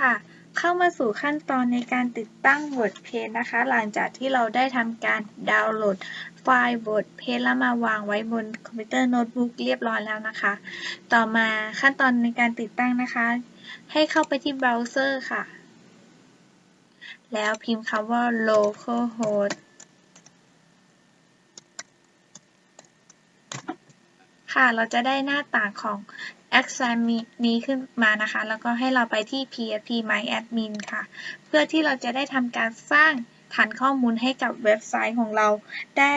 ค่ะ เข้ามาสู่ขั้นตอนในการติดตั้ง WordPress นะคะ หลังจากที่เราได้ทำการดาวน์โหลดไฟล์ WordPress แล้วมาวางไว้บนคอมพิวเตอร์โน้ตบุ๊กเรียบร้อยแล้วนะคะ ต่อมาขั้นตอนในการติดตั้งนะคะ ให้เข้าไปที่เบราว์เซอร์ค่ะ แล้วพิมพ์คำว่า localhost ค่ะ เราจะได้หน้าต่างของ exam นี้ขึ้นมานะคะ แล้วก็ให้เราไปที่ php myadmin ค่ะ เพื่อที่เราจะได้ทำการสร้างฐานข้อมูลให้กับเว็บไซต์ของเราได้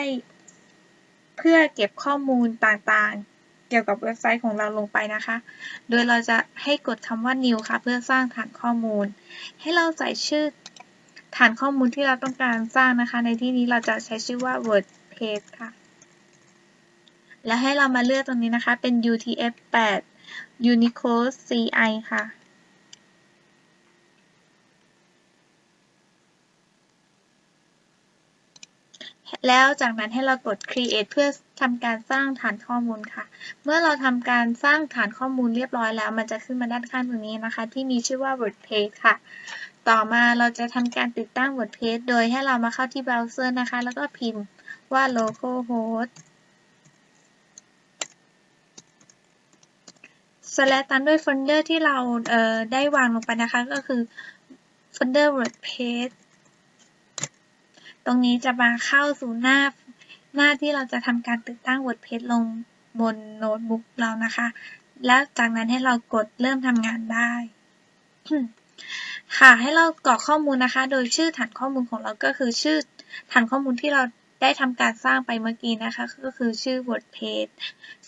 เพื่อเก็บข้อมูลต่างๆ เกี่ยวกับเว็บไซต์ของเราลงไปนะคะ โดยเราจะให้กดคำว่า new ค่ะ เพื่อสร้างฐานข้อมูล ให้เราใส่ชื่อฐานข้อมูลที่เราต้องการสร้างนะคะ ในที่นี้เราจะใช้ชื่อว่า WordPress ค่ะ แล้วให้เรามาเลือกตรงนี้นะคะ เป็น UTF-8 Unicode CI ค่ะ แล้วจากนั้นให้เรากด create เพื่อทำการสร้างฐานข้อมูลค่ะ เมื่อเราทำการสร้างฐานข้อมูลเรียบร้อยแล้ว มันจะขึ้นมาด้านข้างตรงนี้นะคะ ที่มีชื่อว่า WordPress ค่ะ ต่อมาเราจะทำการติดตั้ง WordPress โดยให้เรามาเข้าที่เบราว์เซอร์นะคะ แล้วก็พิมพ์ว่า localhost สแลชตามด้วยโฟลเดอร์ที่เราเอ่อได้วางลงไปนะคะ ก็คือโฟลเดอร์ WordPress ตรงนี้จะมาเข้าสู่หน้าหน้าที่เราจะทำการติดตั้ง WordPress ลงบนโน้ตบุ๊กเรานะคะ แล้วจากนั้นให้เรากดเริ่มทำงานได้ ค่ะให้เรากรอกข้อมูลนะคะ โดยชื่อฐานข้อมูลของเราก็คือชื่อฐานข้อมูลที่เราได้ทำการสร้างไปเมื่อกี้นะคะ ก็คือชื่อ WordPress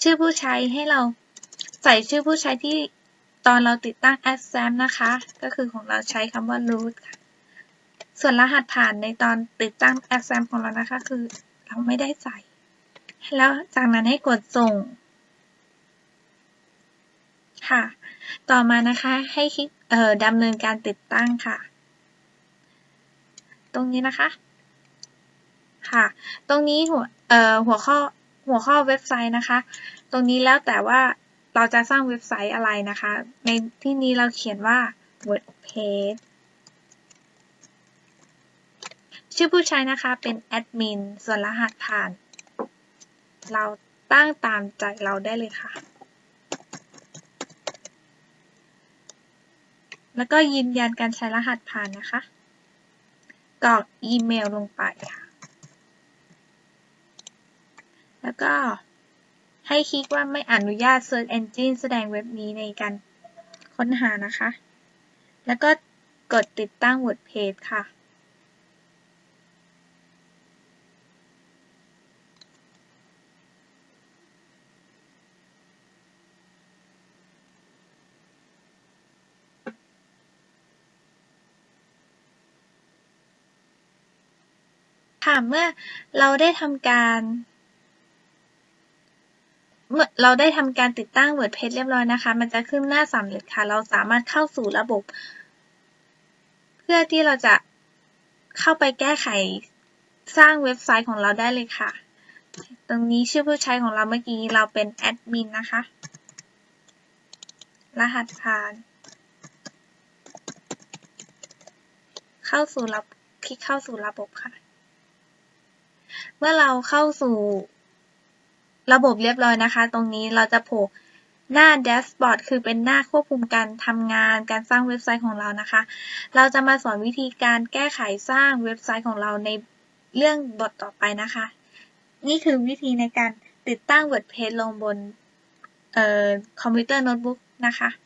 ชื่อผู้ใช้ให้เรา ใส่ชื่อผู้ใช้ที่ตอนเราติดตั้ง a d s a m นะคะ ก็คือของเราใช้คำว่า root ค่ะ ส่วนรหัสผ่านในตอนติดตั้ง a d s a m ของเรานะคะ คือเราไม่ได้ใส่ แล้วจากนั้นให้กดส่ง ค่ะ ต่อมานะคะให้คลิกเอ่อดำเนินการติดตั้งค่ะ ตรงนี้นะคะ ค่ะ ตรงนี้หัวเอ่อหัวข้อหัวข้อเว็บไซต์นะคะ ตรงนี้แล้วแต่ว่า เราจะสร้างเว็บไซต์อะไรนะคะ ในที่นี้เราเขียนว่า WordPress ชื่อผู้ใช้นะคะเป็นแอดมินส่วนรหัสผ่าน เราตั้งตามใจเราได้เลยค่ะ แล้วก็ยืนยันการใช้รหัสผ่านนะคะกรอกอีเมลลงไปค่ะ แล้วก็ ให้คลิกว่าไม่อนุญาต Search Engine แสดงเว็บนี้ในการค้นหานะคะ แล้วก็กดติดตั้ง WordPress ค่ะ ค่ะ เมื่อเราได้ทำการ เมื่อเราได้ทำการติดตั้ง WordPress เรียบร้อยนะคะ มันจะขึ้นหน้าสำเร็จค่ะ เราสามารถเข้าสู่ระบบ เพื่อที่เราจะเข้าไปแก้ไขสร้างเว็บไซต์ของเราได้เลยค่ะ ตรงนี้ชื่อผู้ใช้ของเราเมื่อกี้เราเป็นแอดมินนะคะ รหัสผ่าน เข้าสู่ระบบคลิกเข้าสู่ระบบค่ะ เมื่อเราเข้าสู่ ระบบเรียบร้อยนะคะ ตรงนี้เราจะโผล่หน้าแดชบอร์ดคือเป็นหน้าควบคุมการทำงาน การสร้างเว็บไซต์ของเรานะคะ เราจะมาสอนวิธีการแก้ไขสร้างเว็บไซต์ของเราในเรื่องบทต่อไปนะคะ นี่คือวิธีในการติดตั้ง WordPress ลงบนคอมพิวเตอร์โน้ตบุ๊กนะคะ